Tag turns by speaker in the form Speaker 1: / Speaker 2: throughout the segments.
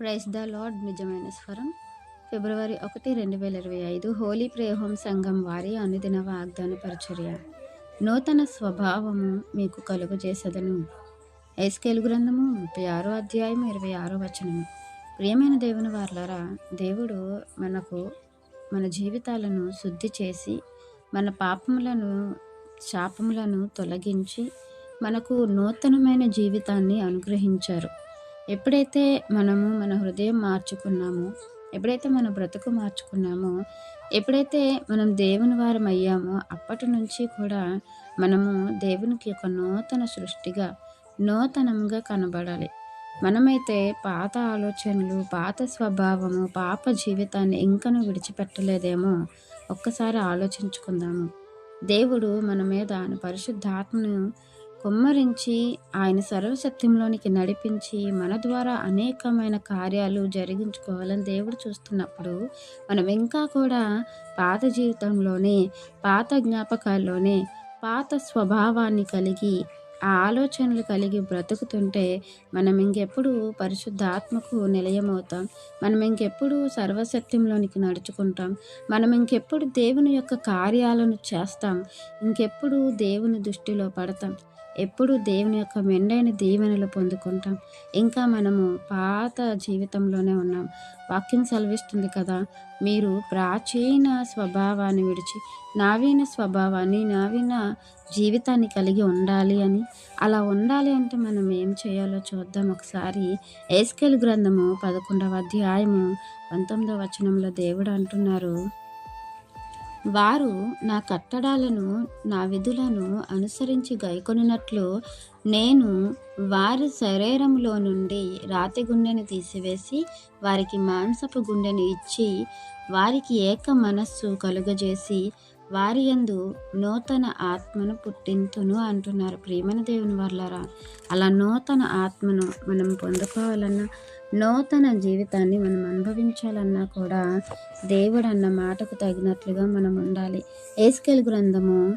Speaker 1: Price the lord. నిజమైన స్వరం. ఫిబ్రవరి ఒకటి రెండు వేల ఇరవై ఐదు. హోలీ ప్రేహోం సంఘం వారి అనుదిన వాగ్దాన పరిచర్య. నూతన స్వభావము మీకు కలుగు చేసదను ఎస్కేలు గ్రంథము ముప్పై ఆరో అధ్యాయం ఇరవై ఆరో వచనము. ప్రియమైన దేవుని వార్లరా దేవుడు మనకు మన జీవితాలను శుద్ధి చేసి మన పాపములను శాపములను తొలగించి మనకు నూతనమైన జీవితాన్ని అనుగ్రహించారు. ఎప్పుడైతే మనము మన హృదయం మార్చుకున్నామో ఎప్పుడైతే మన బ్రతుకు మార్చుకున్నామో ఎప్పుడైతే మనం దేవుని వారం అయ్యామో అప్పటి నుంచి కూడా మనము దేవునికి ఒక నూతన సృష్టిగా నూతనంగా కనబడాలి. మనమైతే పాత ఆలోచనలు పాత స్వభావము పాప జీవితాన్ని ఇంకను విడిచిపెట్టలేదేమో ఒక్కసారి ఆలోచించుకుందాము. దేవుడు మన మీద పరిశుద్ధాత్మను కుమ్మరించి ఆయన సర్వశక్తిలోనికి నడిపించి మన ద్వారా అనేకమైన కార్యాలు జరిగించుకోవాలని దేవుడు చూస్తున్నప్పుడు మనం ఇంకా కూడా పాత జీవితంలోనే పాత జ్ఞాపకాల్లోనే పాత స్వభావాన్ని కలిగి ఆ ఆలోచనలు కలిగి బ్రతుకుతుంటే మనం ఇంకెప్పుడు పరిశుద్ధాత్మకు నిలయమవుతాం. మనం ఇంకెప్పుడు సర్వశక్తిలోనికి నడుచుకుంటాం. మనం ఇంకెప్పుడు దేవుని యొక్క కార్యాలను చేస్తాం. ఇంకెప్పుడు దేవుని దృష్టిలో పడతాం. ఎప్పుడు దేవుని యొక్క మెండైన దీవెనలు పొందుకుంటాం. ఇంకా మనము పాత జీవితంలోనే ఉన్నాం. వాక్యం సెలవిస్తుంది కదా మీరు ప్రాచీన స్వభావాన్ని విడిచి నావీన స్వభావాన్ని నావీన జీవితాన్ని కలిగి ఉండాలి అని. అలా ఉండాలి అంటే మనం ఏం చేయాలో చూద్దాం. ఒకసారి ఏస్కెల్ గ్రంథము పదకొండవ అధ్యాయము పంతొమ్మిదవ వచనంలో దేవుడు అంటున్నారు వారు నా కట్టడాలను నా విధులను అనుసరించి గైకొనినట్లు నేను వారి శరీరంలో నుండి రాతి గుండెని తీసివేసి వారికి మాంసపు గుండెని ఇచ్చి వారికి ఏక మనస్సు కలుగజేసి వారి యందు నూతన ఆత్మను పుట్టింతును అంటున్నారు. ప్రియమైన దేవుని వల్లరా అలా నూతన ఆత్మను మనం పొందుకోవాలన్నా నూతన జీవితాన్ని మనం అనుభవించాలన్నా కూడా దేవుడు అన్న మాటకు తగినట్లుగా మనం ఉండాలి. ఏసుకెల్ గ్రంథము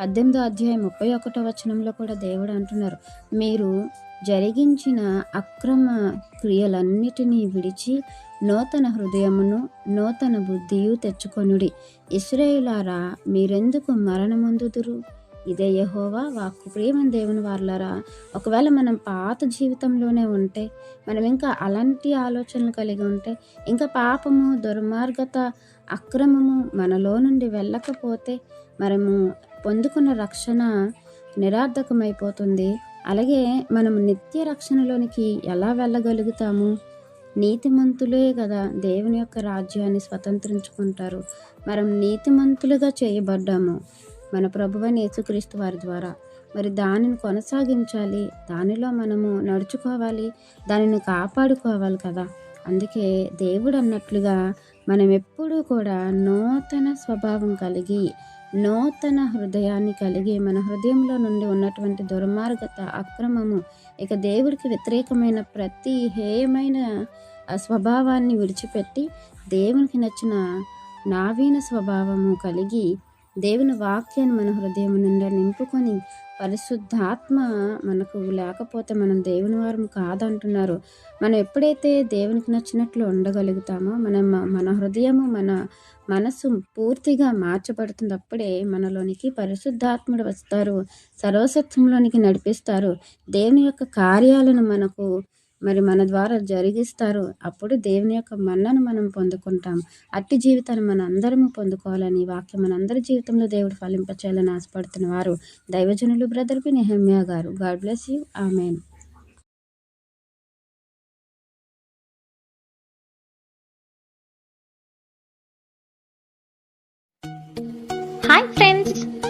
Speaker 1: పద్దెనిమిదో అధ్యాయం ముప్పై ఒకటో వచనంలో కూడా దేవుడు అంటున్నారు మీరు జరిగించిన అక్రమ క్రియలన్నిటినీ విడిచి నూతన హృదయమును నూతన బుద్ధియు తెచ్చుకొనుడి. ఇస్రాయేలారా మీరెందుకు మరణముందుదురు ఇదే యహోవా వాక్కు. ప్రేమ దేవుని వాళ్ళరా ఒకవేళ మనం పాత జీవితంలోనే ఉంటే మనం ఇంకా అలాంటి ఆలోచనలు కలిగి ఉంటే ఇంకా పాపము దుర్మార్గత అక్రమము మనలో నుండి వెళ్ళకపోతే మనము పొందుకున్న రక్షణ నిరార్థకమైపోతుంది. అలాగే మనం నిత్య రక్షణలోనికి ఎలా వెళ్ళగలుగుతాము? నీతిమంతులే కదా దేవుని యొక్క రాజ్యాన్ని స్వతంత్రించుకుంటారు. మనం నీతిమంతులుగా చేయబడ్డాము. మన ప్రభువైన యేసుక్రీస్తు వారి ద్వారా. మరి దానిని కొనసాగించాలి. దానిలో మనము నడుచుకోవాలి. దానిని కాపాడుకోవాలి కదా. అందుకే దేవుడు అన్నట్లుగా మనం ఎప్పుడూ కూడా నూతన స్వభావం కలిగి నూతన హృదయాన్ని కలిగి మన హృదయంలో నుండి ఉన్నటువంటి దుర్మార్గత అక్రమము ఇక దేవుడికి వ్యతిరేకమైన ప్రతి హేయమైన స్వభావాన్ని విడిచిపెట్టి దేవునికి నచ్చిన నావీన స్వభావము కలిగి దేవుని వాక్యాన్ని మన హృదయం నిండా నింపుకొని పరిశుద్ధాత్మ మనకు లేకపోతే మనం దేవుని వారం కాదంటున్నారు. మనం ఎప్పుడైతే దేవునికి నచ్చినట్లు ఉండగలుగుతామో మన మన హృదయము మన మనసు పూర్తిగా మార్చబడుతుంది. అప్పుడే మనలోనికి పరిశుద్ధాత్ముడు వస్తారు సర్వసత్వంలోనికి నడిపిస్తారు. దేవుని యొక్క కార్యాలను మనకు మరి మన ద్వారా జరిగిస్తారు. అప్పుడు దేవుని యొక్క మన్నను మనం పొందుకుంటాం. అట్టి జీవితాన్ని మన అందరము పొందుకోవాలని వాక్యం మన అందరి జీవితంలో దేవుడు ఫలింపచేయాలని ఆశపడుతున్న వారు దైవజనులు బ్రదర్ పి. నెహమ్యా గారు. God bless you. Amen.
Speaker 2: Hi friends.